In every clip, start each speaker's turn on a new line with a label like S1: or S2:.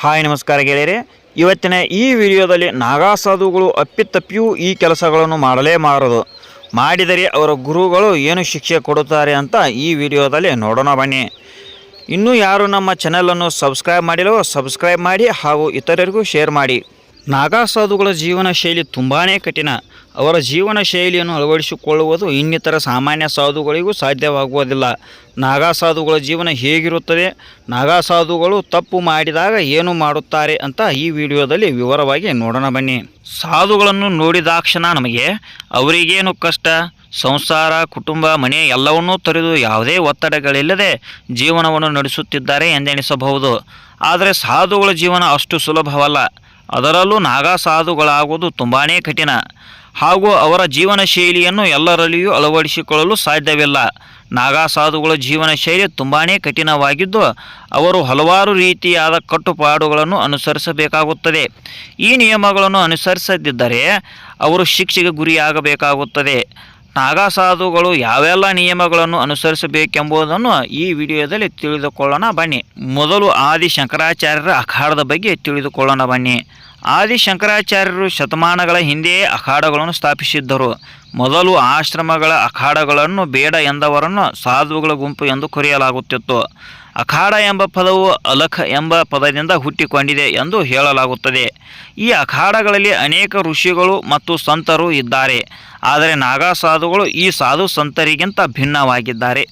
S1: Hi ನಮಸ್ಕಾರ ಗೆಳೆಯರೆ. ಇವತ್ತಿನ ಈ ವಿಡಿಯೋದಲ್ಲಿ ನಾಗಾ ಸಾಧುಗಳು ಅಪ್ಪಿತಪ್ಪಿಯೂ ಈ ಕೆಲಸಗಳನ್ನು ಮಾಡಲೇ ಮಾರದು. ಮಾಡಿದರೆ ಅವರ ಗುರುಗಳು ಏನು ಶಿಕ್ಷೆ ಕೊಡುತ್ತಾರೆ ಅಂತ ಈ ವಿಡಿಯೋದಲ್ಲಿ ನೋಡೋಣ ಬನ್ನಿ. ಇನ್ನೂ ಯಾರು ನಮ್ಮ ಚಾನಲನ್ನು ಸಬ್ಸ್ಕ್ರೈಬ್ ಮಾಡಿಲ್ಲವೋ ಸಬ್ಸ್ಕ್ರೈಬ್ ಮಾಡಿ ಹಾಗೂ ಇತರರಿಗೂ ಶೇರ್ ಮಾಡಿ. ನಾಗಾ ಸಾಧುಗಳ ಜೀವನ ಶೈಲಿ ತುಂಬಾ ಕಠಿಣ. ಅವರ ಜೀವನ ಶೈಲಿಯನ್ನು ಅಳವಡಿಸಿಕೊಳ್ಳುವುದು ಇನ್ನಿತರ ಸಾಮಾನ್ಯ ಸಾಧುಗಳಿಗೂ ಸಾಧ್ಯವಾಗುವುದಿಲ್ಲ. ನಾಗಾ ಸಾಧುಗಳ ಜೀವನ ಹೇಗಿರುತ್ತದೆ? ನಾಗಾ ಸಾಧುಗಳು ತಪ್ಪು ಮಾಡಿದಾಗ ಏನು ಮಾಡುತ್ತಾರೆ ಅಂತ ಈ ವಿಡಿಯೋದಲ್ಲಿ ವಿವರವಾಗಿ ನೋಡೋಣ ಬನ್ನಿ. ಸಾಧುಗಳನ್ನು ನೋಡಿದಾಕ್ಷಣ ನಮಗೆ ಅವರಿಗೇನು ಕಷ್ಟ? ಸಂಸಾರ, ಕುಟುಂಬ, ಮನೆ ಎಲ್ಲವನ್ನೂ ತೊರೆದು ಯಾವುದೇ ಒತ್ತಡಗಳಿಲ್ಲದೆ ಜೀವನವನ್ನು ನಡೆಸುತ್ತಿದ್ದಾರೆ ಎಂದೆಣಿಸಬಹುದು. ಆದರೆ ಸಾಧುಗಳ ಜೀವನ ಅಷ್ಟು ಸುಲಭವಲ್ಲ. ಅದರಲ್ಲೂ ನಾಗಾ ಸಾಧುಗಳಾಗುವುದು ತುಂಬಾ ಕಠಿಣ. ಹಾಗೂ ಅವರ ಜೀವನ ಶೈಲಿಯನ್ನು ಎಲ್ಲರಲ್ಲಿಯೂ ಅಳವಡಿಸಿಕೊಳ್ಳಲು ಸಾಧ್ಯವಿಲ್ಲ. ನಾಗಾ ಸಾಧುಗಳ ಜೀವನ ಶೈಲಿ ತುಂಬಾ ಕಠಿಣವಾಗಿದ್ದು, ಅವರು ಹಲವಾರು ರೀತಿಯಾದ ಕಟ್ಟುಪಾಡುಗಳನ್ನು ಅನುಸರಿಸಬೇಕಾಗುತ್ತದೆ. ಈ ನಿಯಮಗಳನ್ನು ಅನುಸರಿಸದಿದ್ದರೆ ಅವರು ಶಿಕ್ಷೆಗೆ ಗುರಿಯಾಗಬೇಕಾಗುತ್ತದೆ. ನಾಗಾ ಸಾಧುಗಳು ಯಾವೆಲ್ಲ ನಿಯಮಗಳನ್ನು ಅನುಸರಿಸಬೇಕೆಂಬುದನ್ನು ಈ ವಿಡಿಯೋದಲ್ಲಿ ತಿಳಿದುಕೊಳ್ಳೋಣ ಬನ್ನಿ. ಮೊದಲು ಆದಿ ಶಂಕರಾಚಾರ್ಯರ ಅಖಾಡದ ಬಗ್ಗೆ ತಿಳಿದುಕೊಳ್ಳೋಣ ಬನ್ನಿ. ಆದಿ ಶಂಕರಾಚಾರ್ಯರು ಶತಮಾನಗಳ ಹಿಂದೆಯೇ ಅಖಾಡಗಳನ್ನು ಸ್ಥಾಪಿಸಿದ್ದರು. ಮೊದಲು ಆಶ್ರಮಗಳ ಅಖಾಡಗಳನ್ನು ಬೇಡ ಎಂದವರನ್ನು ಸಾಧುಗಳ ಗುಂಪು ಎಂದು ಕರೆಯಲಾಗುತ್ತಿತ್ತು. ಅಖಾಡ ಎಂಬ ಪದವು ಅಲಖ ಎಂಬ ಪದದಿಂದ ಹುಟ್ಟಿಕೊಂಡಿದೆ ಎಂದು ಹೇಳಲಾಗುತ್ತದೆ. ಈ ಅಖಾಡಗಳಲ್ಲಿ ಅನೇಕ ಋಷಿಗಳು ಮತ್ತು ಸಂತರು ಇದ್ದಾರೆ. ಆದರೆ ನಾಗಾ ಸಾಧುಗಳು ಈ ಸಾಧು ಸಂತರಿಗಿಂತ ಭಿನ್ನವಾಗಿದ್ದಾರೆ.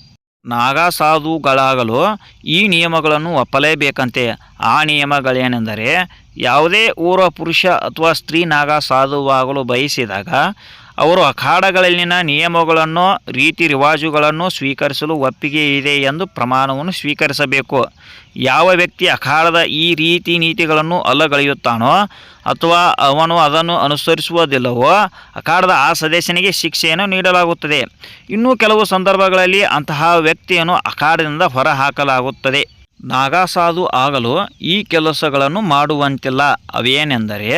S1: ನಾಗಾ ಸಾಧುಗಳಾಗಲು ಈ ನಿಯಮಗಳನ್ನು ಒಪ್ಪಲೇಬೇಕಂತೆ. ಆ ನಿಯಮಗಳೇನೆಂದರೆ, ಯಾವುದೇ ಊರ ಪುರುಷ ಅಥವಾ ಸ್ತ್ರೀ ನಾಗಾ ಸಾಧುವಾಗಲು ಬಯಸಿದಾಗ ಅವರು ಅಖಾಡಗಳಲ್ಲಿನ ನಿಯಮಗಳನ್ನು, ರೀತಿ ರಿವಾಜುಗಳನ್ನು ಸ್ವೀಕರಿಸಲು ಒಪ್ಪಿಗೆ ಇದೆ ಎಂದು ಪ್ರಮಾಣವನ್ನು ಸ್ವೀಕರಿಸಬೇಕು. ಯಾವ ವ್ಯಕ್ತಿ ಅಖಾಡದ ಈ ರೀತಿ ನೀತಿಗಳನ್ನು ಅಲ್ಲಗಳೆಯುತ್ತಾನೋ ಅಥವಾ ಅವನು ಅದನ್ನು ಅನುಸರಿಸುವುದಿಲ್ಲವೋ ಅಖಾಡದ ಆ ಸದಸ್ಯನಿಗೆ ಶಿಕ್ಷೆಯನ್ನು ನೀಡಲಾಗುತ್ತದೆ. ಇನ್ನೂ ಕೆಲವು ಸಂದರ್ಭಗಳಲ್ಲಿ ಅಂತಹ ವ್ಯಕ್ತಿಯನ್ನು ಅಖಾಡದಿಂದ ಹೊರಹಾಕಲಾಗುತ್ತದೆ. ನಾಗಾಸಾಧು ಆಗಲು ಈ ಕೆಲಸಗಳನ್ನು ಮಾಡುವಂತಿಲ್ಲ. ಅವೇನೆಂದರೆ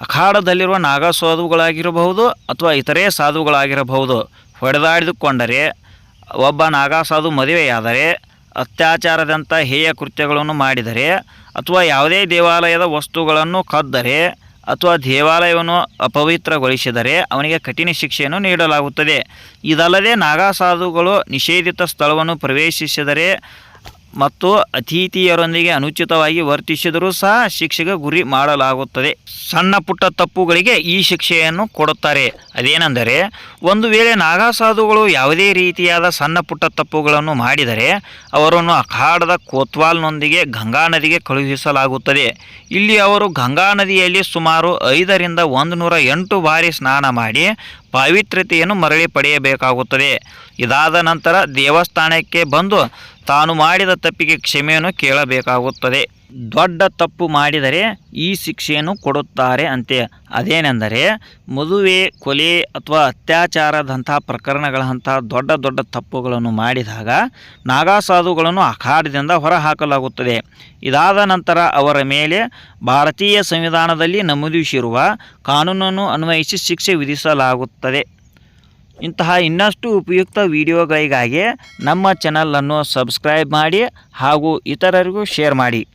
S1: ಅಖಾಡದಲ್ಲಿರುವ ನಾಗಸಾಧುಗಳಾಗಿರಬಹುದು ಅಥವಾ ಇತರೆ ಸಾಧುಗಳಾಗಿರಬಹುದು. ಹೊಡೆದಾಡಿದುಕೊಂಡರೆ, ಒಬ್ಬ ನಾಗಸಾಧು ಮದುವೆಯಾದರೆ, ಅತ್ಯಾಚಾರದಂಥ ಹೇಯ ಕೃತ್ಯಗಳನ್ನು ಮಾಡಿದರೆ, ಅಥವಾ ಯಾವುದೇ ದೇವಾಲಯದ ವಸ್ತುಗಳನ್ನು ಕದ್ದರೆ, ಅಥವಾ ದೇವಾಲಯವನ್ನು ಅಪವಿತ್ರಗೊಳಿಸಿದರೆ ಅವನಿಗೆ ಕಠಿಣ ಶಿಕ್ಷೆಯನ್ನು ನೀಡಲಾಗುತ್ತದೆ. ಇದಲ್ಲದೆ ನಾಗಸಾಧುಗಳು ನಿಷೇಧಿತ ಸ್ಥಳವನ್ನು ಪ್ರವೇಶಿಸಿದರೆ ಮತ್ತು ಅತಿಥಿಯರೊಂದಿಗೆ ಅನುಚಿತವಾಗಿ ವರ್ತಿಸಿದರೂ ಸಹ ಶಿಕ್ಷೆಗೆ ಗುರಿ ಮಾಡಲಾಗುತ್ತದೆ. ಸಣ್ಣ ಪುಟ್ಟ ತಪ್ಪುಗಳಿಗೆ ಈ ಶಿಕ್ಷೆಯನ್ನು ಕೊಡುತ್ತಾರೆ. ಅದೇನೆಂದರೆ, ಒಂದು ವೇಳೆ ನಾಗಾಸಾಧುಗಳು ಯಾವುದೇ ರೀತಿಯಾದ ಸಣ್ಣ ಪುಟ್ಟ ತಪ್ಪುಗಳನ್ನು ಮಾಡಿದರೆ, ಅವರನ್ನು ಅಖಾಡದ ಕೋತ್ವಾಲ್ನೊಂದಿಗೆ ಗಂಗಾ ನದಿಗೆ ಕಳುಹಿಸಲಾಗುತ್ತದೆ. ಇಲ್ಲಿ ಅವರು ಗಂಗಾ ನದಿಯಲ್ಲಿ ಸುಮಾರು ಐದರಿಂದ ಒಂದು ನೂರ ಎಂಟು ಬಾರಿ ಸ್ನಾನ ಮಾಡಿ ಪಾವಿತ್ರ್ಯತೆಯನ್ನು ಮರಳಿ ಪಡೆಯಬೇಕಾಗುತ್ತದೆ. ಇದಾದ ನಂತರ ದೇವಸ್ಥಾನಕ್ಕೆ ಬಂದು ತಾನು ಮಾಡಿದ ತಪ್ಪಿಗೆ ಕ್ಷಮೆಯನ್ನು ಕೇಳಬೇಕಾಗುತ್ತದೆ. ದೊಡ್ಡ ತಪ್ಪು ಮಾಡಿದರೆ ಈ ಶಿಕ್ಷೆಯನ್ನು ಕೊಡುತ್ತಾರೆ ಅಂತೆ. ಅದೇನೆಂದರೆ, ಮದುವೆ, ಕೊಲೆ ಅಥವಾ ಅತ್ಯಾಚಾರದಂಥ ಪ್ರಕರಣಗಳಂತಹ ದೊಡ್ಡ ದೊಡ್ಡ ತಪ್ಪುಗಳನ್ನು ಮಾಡಿದಾಗ ನಾಗಾಸಾಧುಗಳನ್ನು ಅಖಾಡದಿಂದ ಹೊರಹಾಕಲಾಗುತ್ತದೆ. ಇದಾದ ನಂತರ ಅವರ ಮೇಲೆ ಭಾರತೀಯ ಸಂವಿಧಾನದಲ್ಲಿ ನಮೂದಿಸಿರುವ ಕಾನೂನನ್ನು ಅನ್ವಯಿಸಿ ಶಿಕ್ಷೆ ವಿಧಿಸಲಾಗುತ್ತದೆ. ಇಂತಹ ಇನ್ನಷ್ಟು ಉಪಯುಕ್ತ ವಿಡಿಯೋಗಳಿಗಾಗಿ ನಮ್ಮ ಚಾನಲನ್ನು ಸಬ್ಸ್ಕ್ರೈಬ್ ಮಾಡಿ ಹಾಗೂ ಇತರರಿಗೂ ಶೇರ್ ಮಾಡಿ.